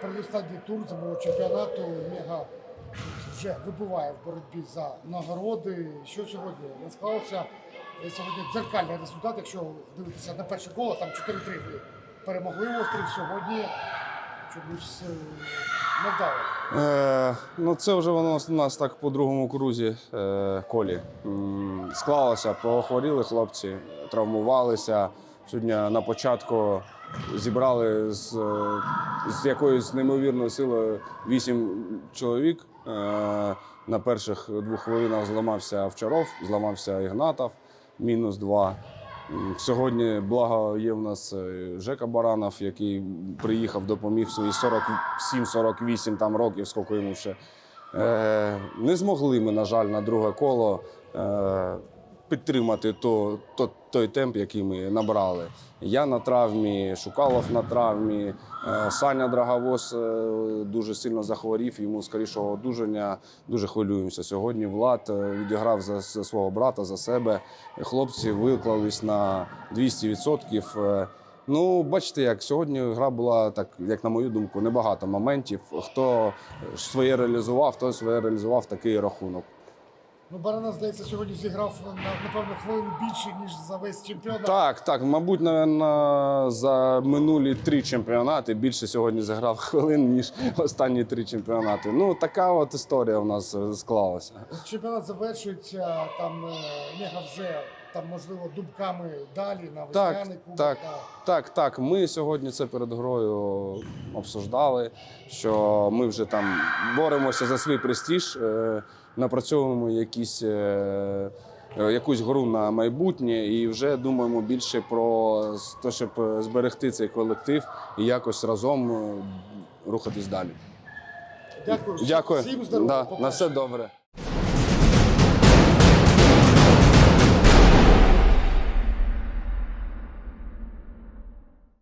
передостанній тур зимового чемпіонату Мега вже вибуває в боротьбі за нагороди. Що сьогодні не склалося? Е, Сьогодні дзеркальний результат, якщо дивитися на перше коло, там 4-3 перемогли острів. Сьогодні чомусь е, не вдало. Е, ну, це вже воно у нас так по другому крузі е, колі. М, склалося, похворіли хлопці, травмувалися. Сьогодні на початку зібрали з, з якоюсь неймовірною силою вісім чоловік. Е, на перших двох хвилинах зламався Овчаров, зламався Ігнатов, мінус два. Сьогодні, благо, є в нас е, Жека Баранов, який приїхав, допоміг свої 47-48 там років, скільки йому ще. Е, не змогли ми, на жаль, на друге коло підтримати то, то, той темп, який ми набрали. Я на травмі, Шукалов на травмі, е, Саня Драговоз е, дуже сильно захворів, йому скорішого одужання. Дуже хвилюємося. Сьогодні Влад е, відіграв за, свого брата, за себе. Хлопці виклались на 200%. Е, Ну, бачите, як сьогодні гра була так, як на мою думку, небагато моментів. Хто своє реалізував, той своє реалізував такий рахунок. Ну, Барана, здається, сьогодні зіграв напевно хвилин більше, ніж за весь чемпіонат. Так, так, мабуть, напевно, за минулі три чемпіонати більше сьогодні заграв хвилин, ніж останні три чемпіонати. Ну, така от історія у нас е, склалася. Чемпіонат завершується, там е, Мега вже там, можливо, думками далі на Так, весняний кубок. так, да. так, так. Ми сьогодні це перед грою обсуждали, що ми вже там боремося за свій престиж, е, напрацьовуємо якісь. е, е, Якусь гру на майбутнє, і вже думаємо більше про те, щоб е, зберегти цей колектив і якось разом рухатись далі. Дякую. Дякую. Всім здоров'я. Да, на все добре.